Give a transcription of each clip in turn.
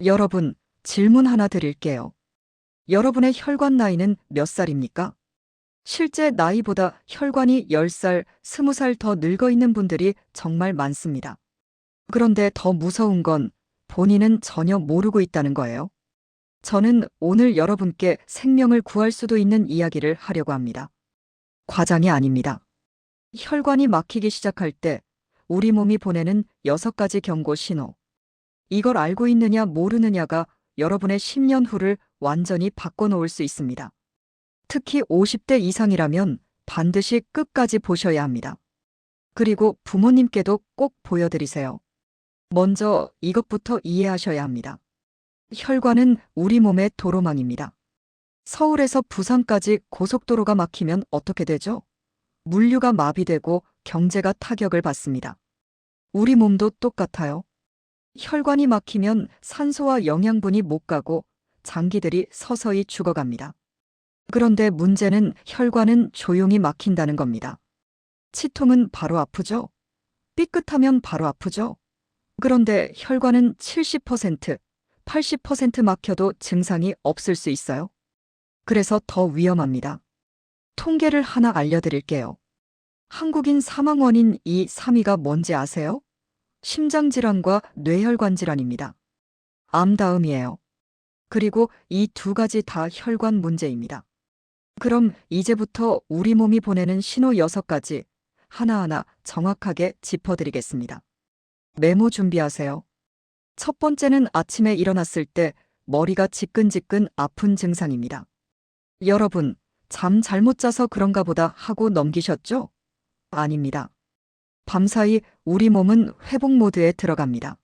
여러분, 질문 하나 드릴게요. 여러분의 혈관 나이는 몇 살입니까? 실제 나이보다 혈관이 10살, 20살 더 늙어 있는 분들이 정말 많습니다. 그런데 더 무서운 건 본인은 전혀 모르고 있다는 거예요. 저는 오늘 여러분께 생명을 구할 수도 있는 이야기를 하려고 합니다. 과장이 아닙니다. 혈관이 막히기 시작할 때 우리 몸이 보내는 여섯 가지 경고 신호. 이걸 알고 있느냐 모르느냐가 여러분의 10년 후를 완전히 바꿔놓을 수 있습니다. 특히 50대 이상이라면 반드시 끝까지 보셔야 합니다. 그리고 부모님께도 꼭 보여드리세요. 먼저 이것부터 이해하셔야 합니다. 혈관은 우리 몸의 도로망입니다. 서울에서 부산까지 고속도로가 막히면 어떻게 되죠? 물류가 마비되고 경제가 타격을 받습니다. 우리 몸도 똑같아요. 혈관이 막히면 산소와 영양분이 못 가고 장기들이 서서히 죽어갑니다. 그런데 문제는 혈관은 조용히 막힌다는 겁니다. 치통은 바로 아프죠? 삐끗하면 바로 아프죠? 그런데 혈관은 70%, 80% 막혀도 증상이 없을 수 있어요. 그래서 더 위험합니다. 통계를 하나 알려드릴게요. 한국인 사망 원인 이 3위가 뭔지 아세요? 심장질환과 뇌혈관 질환입니다. 암 다음이에요. 그리고 이 두 가지 다 혈관 문제입니다. 그럼 이제부터 우리 몸이 보내는 신호 6가지 하나하나 정확하게 짚어드리겠습니다. 메모 준비하세요. 첫 번째는 아침에 일어났을 때 머리가 지끈지끈 아픈 증상입니다. 여러분, 잠 잘못 자서 그런가 보다 하고 넘기셨죠? 아닙니다. 밤사이 우리 몸은 회복 모드에 들어갑니다.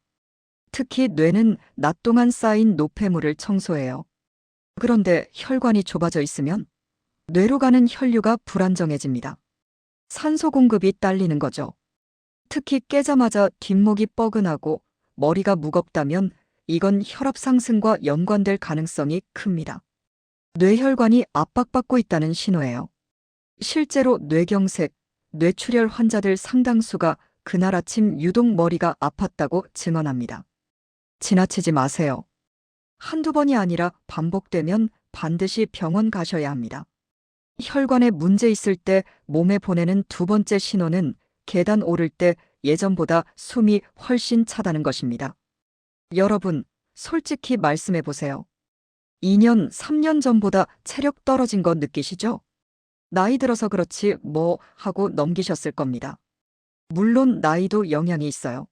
특히 뇌는 낮 동안 쌓인 노폐물을 청소해요. 그런데 혈관이 좁아져 있으면 뇌로 가는 혈류가 불안정해집니다. 산소 공급이 딸리는 거죠. 특히 깨자마자 뒷목이 뻐근하고 머리가 무겁다면 이건 혈압 상승과 연관될 가능성이 큽니다. 뇌혈관이 압박받고 있다는 신호예요. 실제로 뇌경색, 뇌출혈 환자들 상당수가 그날 아침 유독 머리가 아팠다고 증언합니다. 지나치지 마세요. 한두 번이 아니라 반복되면 반드시 병원 가셔야 합니다. 혈관에 문제 있을 때 몸에 보내는 두 번째 신호는 계단 오를 때 예전보다 숨이 훨씬 차다는 것입니다. 여러분, 솔직히 말씀해 보세요. 2년, 3년 전보다 체력 떨어진 거 느끼시죠? 나이 들어서 그렇지 뭐 하고 넘기셨을 겁니다. 물론 나이도 영향이 있어요.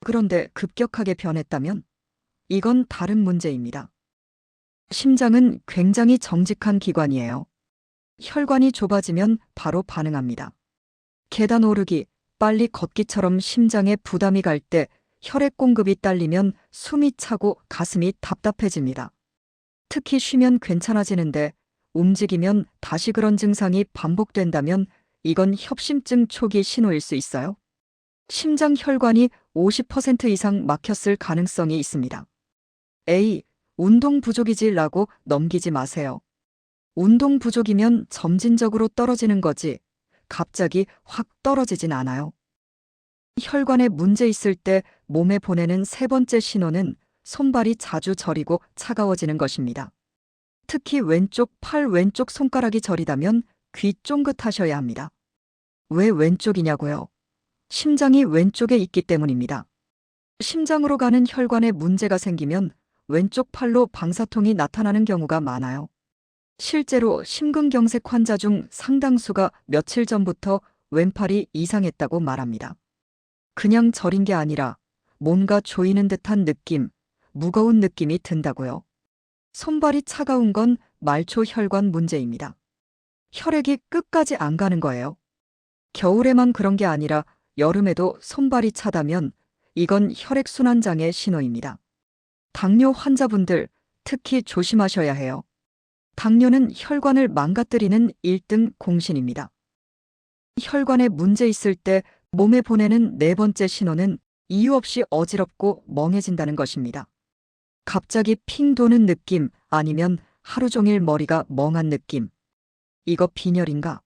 그런데 급격하게 변했다면 이건 다른 문제입니다. 심장은 굉장히 정직한 기관이에요. 혈관이 좁아지면 바로 반응합니다. 계단 오르기, 빨리 걷기처럼 심장에 부담이 갈 때 혈액 공급이 딸리면 숨이 차고 가슴이 답답해집니다. 특히 쉬면 괜찮아지는데 움직이면 다시 그런 증상이 반복된다면 이건 협심증 초기 신호일 수 있어요. 심장 혈관이 50% 이상 막혔을 가능성이 있습니다. A. 운동 부족이지 라고 넘기지 마세요. 운동 부족이면 점진적으로 떨어지는 거지 갑자기 확 떨어지진 않아요. 혈관에 문제 있을 때 몸에 보내는 세 번째 신호는 손발이 자주 저리고 차가워지는 것입니다. 특히 왼쪽 팔 왼쪽 손가락이 저리다면 귀 쫑긋하셔야 합니다. 왜 왼쪽이냐고요? 심장이 왼쪽에 있기 때문입니다. 심장으로 가는 혈관에 문제가 생기면 왼쪽 팔로 방사통이 나타나는 경우가 많아요. 실제로 심근경색 환자 중 상당수가 며칠 전부터 왼팔이 이상했다고 말합니다. 그냥 저린 게 아니라 뭔가 조이는 듯한 느낌, 무거운 느낌이 든다고요. 손발이 차가운 건 말초 혈관 문제입니다. 혈액이 끝까지 안 가는 거예요. 겨울에만 그런 게 아니라 여름에도 손발이 차다면 이건 혈액순환장애 신호입니다. 당뇨 환자분들 특히 조심하셔야 해요. 당뇨는 혈관을 망가뜨리는 1등 공신입니다. 혈관에 문제 있을 때 몸에 보내는 네 번째 신호는 이유 없이 어지럽고 멍해진다는 것입니다. 갑자기 핑 도는 느낌 아니면 하루 종일 머리가 멍한 느낌. 이거 빈혈인가?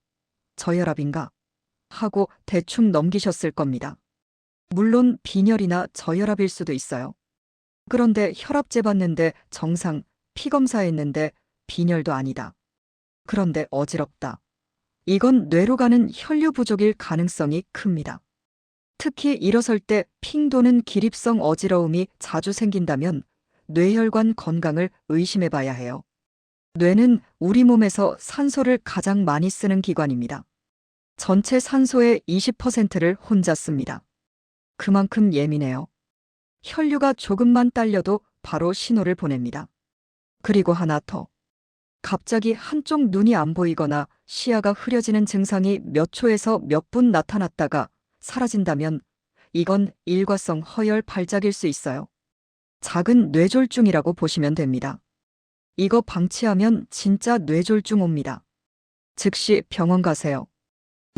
저혈압인가? 하고 대충 넘기셨을 겁니다. 물론 빈혈이나 저혈압일 수도 있어요. 그런데 혈압 재봤는데 정상, 피 검사했는데 빈혈도 아니다. 그런데 어지럽다. 이건 뇌로 가는 혈류 부족일 가능성이 큽니다. 특히 일어설 때 핑 도는 기립성 어지러움이 자주 생긴다면 뇌혈관 건강을 의심해 봐야 해요. 뇌는 우리 몸에서 산소를 가장 많이 쓰는 기관입니다. 전체 산소의 20%를 혼자 씁니다. 그만큼 예민해요. 혈류가 조금만 딸려도 바로 신호를 보냅니다. 그리고 하나 더. 갑자기 한쪽 눈이 안 보이거나 시야가 흐려지는 증상이 몇 초에서 몇 분 나타났다가 사라진다면 이건 일과성 허열 발작일 수 있어요. 작은 뇌졸중이라고 보시면 됩니다. 이거 방치하면 진짜 뇌졸중 옵니다. 즉시 병원 가세요.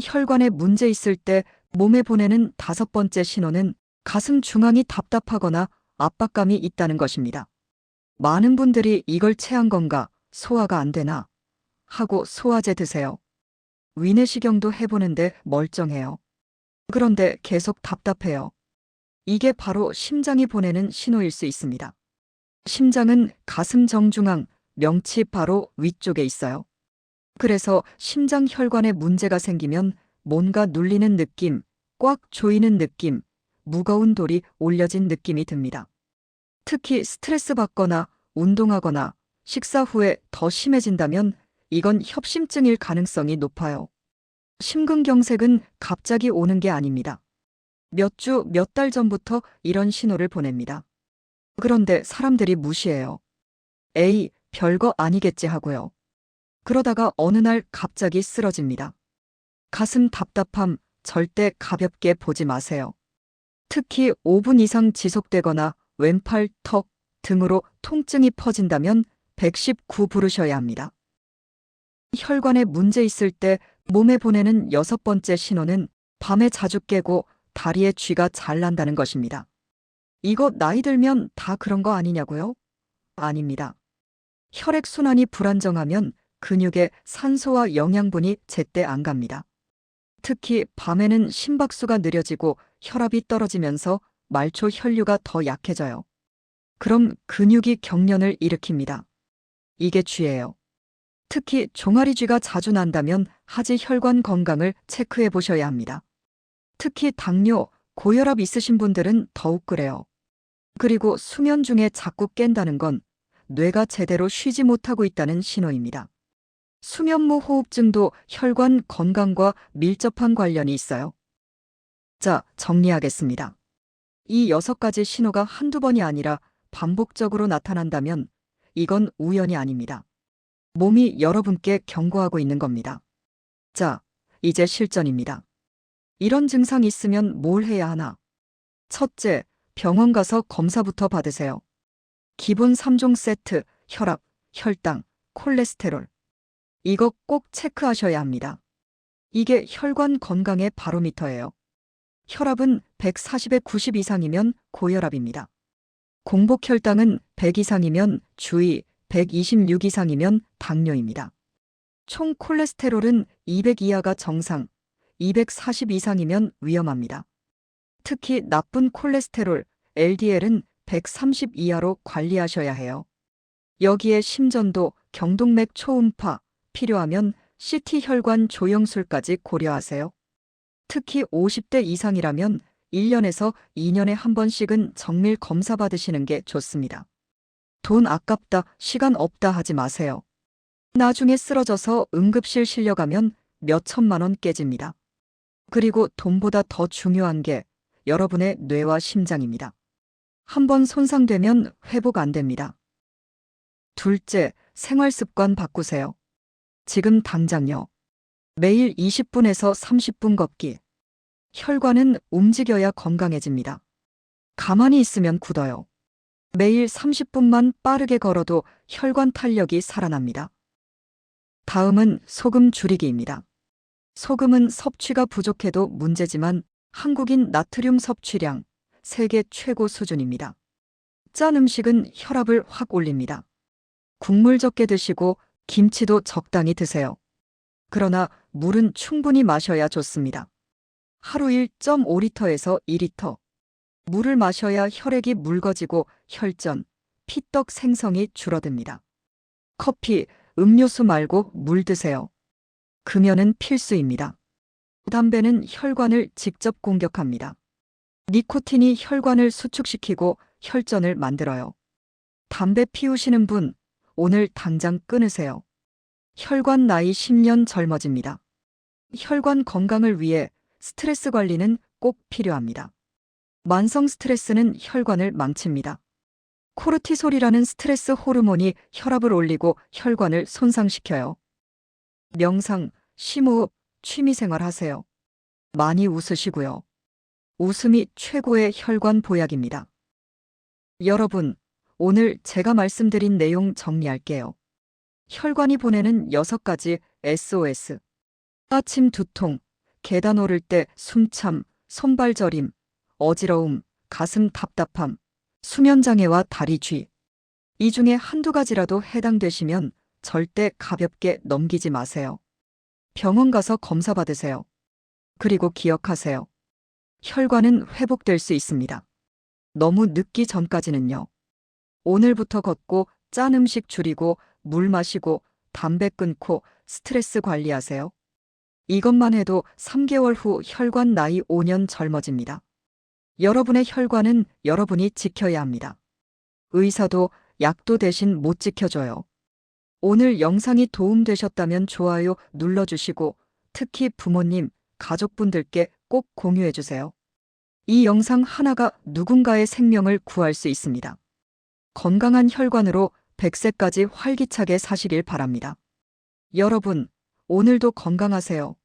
혈관에 문제 있을 때 몸에 보내는 다섯 번째 신호는 가슴 중앙이 답답하거나 압박감이 있다는 것입니다. 많은 분들이 이걸 체한 건가, 소화가 안 되나 하고 소화제 드세요. 위내시경도 해보는데 멀쩡해요. 그런데 계속 답답해요. 이게 바로 심장이 보내는 신호일 수 있습니다. 심장은 가슴 정중앙, 명치 바로 위쪽에 있어요. 그래서 심장 혈관에 문제가 생기면 뭔가 눌리는 느낌, 꽉 조이는 느낌, 무거운 돌이 올려진 느낌이 듭니다. 특히 스트레스 받거나 운동하거나 식사 후에 더 심해진다면 이건 협심증일 가능성이 높아요. 심근경색은 갑자기 오는 게 아닙니다. 몇 주, 몇 달 전부터 이런 신호를 보냅니다. 그런데 사람들이 무시해요. 에이, 별거 아니겠지 하고요. 그러다가 어느 날 갑자기 쓰러집니다. 가슴 답답함 절대 가볍게 보지 마세요. 특히 5분 이상 지속되거나 왼팔, 턱 등으로 통증이 퍼진다면 119 부르셔야 합니다. 혈관에 문제 있을 때 몸에 보내는 여섯 번째 신호는 밤에 자주 깨고 다리에 쥐가 잘 난다는 것입니다. 이거 나이 들면 다 그런 거 아니냐고요? 아닙니다. 혈액순환이 불안정하면 근육에 산소와 영양분이 제때 안 갑니다. 특히 밤에는 심박수가 느려지고 혈압이 떨어지면서 말초 혈류가 더 약해져요. 그럼 근육이 경련을 일으킵니다. 이게 쥐예요. 특히 종아리 쥐가 자주 난다면 하지 혈관 건강을 체크해 보셔야 합니다. 특히 당뇨, 고혈압 있으신 분들은 더욱 그래요. 그리고 수면 중에 자꾸 깬다는 건 뇌가 제대로 쉬지 못하고 있다는 신호입니다. 수면무 호흡증도 혈관 건강과 밀접한 관련이 있어요. 자, 정리하겠습니다. 이 여섯 가지 신호가 한두 번이 아니라 반복적으로 나타난다면 이건 우연이 아닙니다. 몸이 여러분께 경고하고 있는 겁니다. 자, 이제 실전입니다. 이런 증상 있으면 뭘 해야 하나? 첫째, 병원 가서 검사부터 받으세요. 기본 3종 세트, 혈압, 혈당, 콜레스테롤. 이거 꼭 체크하셔야 합니다. 이게 혈관 건강의 바로미터예요. 혈압은 140에 90 이상이면 고혈압입니다. 공복 혈당은 100 이상이면 주의, 126 이상이면 당뇨입니다. 총 콜레스테롤은 200 이하가 정상, 240 이상이면 위험합니다. 특히 나쁜 콜레스테롤, LDL은 130 이하로 관리하셔야 해요. 여기에 심전도, 경동맥 초음파, 필요하면 CT 혈관 조영술까지 고려하세요. 특히 50대 이상이라면 1년에서 2년에 한 번씩은 정밀 검사 받으시는 게 좋습니다. 돈 아깝다, 시간 없다 하지 마세요. 나중에 쓰러져서 응급실 실려가면 몇 천만 원 깨집니다. 그리고 돈보다 더 중요한 게 여러분의 뇌와 심장입니다. 한번 손상되면 회복 안 됩니다. 둘째, 생활 습관 바꾸세요. 지금 당장요. 매일 20분에서 30분 걷기. 혈관은 움직여야 건강해집니다. 가만히 있으면 굳어요. 매일 30분만 빠르게 걸어도 혈관 탄력이 살아납니다. 다음은 소금 줄이기입니다. 소금은 섭취가 부족해도 문제지만 한국인 나트륨 섭취량 세계 최고 수준입니다. 짠 음식은 혈압을 확 올립니다. 국물 적게 드시고 김치도 적당히 드세요. 그러나 물은 충분히 마셔야 좋습니다. 하루 1.5리터에서 2리터. 물을 마셔야 혈액이 묽어지고 혈전, 피떡 생성이 줄어듭니다. 커피, 음료수 말고 물 드세요. 금연은 필수입니다. 담배는 혈관을 직접 공격합니다. 니코틴이 혈관을 수축시키고 혈전을 만들어요. 담배 피우시는 분, 오늘 당장 끊으세요. 혈관 나이 10년 젊어집니다. 혈관 건강을 위해 스트레스 관리는 꼭 필요합니다. 만성 스트레스는 혈관을 망칩니다. 코르티솔이라는 스트레스 호르몬이 혈압을 올리고 혈관을 손상시켜요. 명상, 심호흡, 취미생활 하세요. 많이 웃으시고요. 웃음이 최고의 혈관 보약입니다. 여러분, 오늘 제가 말씀드린 내용 정리할게요. 혈관이 보내는 6가지 SOS. 아침 두통, 계단 오를 때 숨참, 손발 저림, 어지러움, 가슴 답답함, 수면장애와 다리 쥐. 이 중에 한두 가지라도 해당되시면 절대 가볍게 넘기지 마세요. 병원 가서 검사 받으세요. 그리고 기억하세요. 혈관은 회복될 수 있습니다. 너무 늦기 전까지는요. 오늘부터 걷고 짠 음식 줄이고 물 마시고 담배 끊고 스트레스 관리하세요. 이것만 해도 3개월 후 혈관 나이 5년 젊어집니다. 여러분의 혈관은 여러분이 지켜야 합니다. 의사도 약도 대신 못 지켜줘요. 오늘 영상이 도움되셨다면 좋아요 눌러주시고 특히 부모님, 가족분들께 꼭 공유해주세요. 이 영상 하나가 누군가의 생명을 구할 수 있습니다. 건강한 혈관으로 100세까지 활기차게 사시길 바랍니다. 여러분, 오늘도 건강하세요.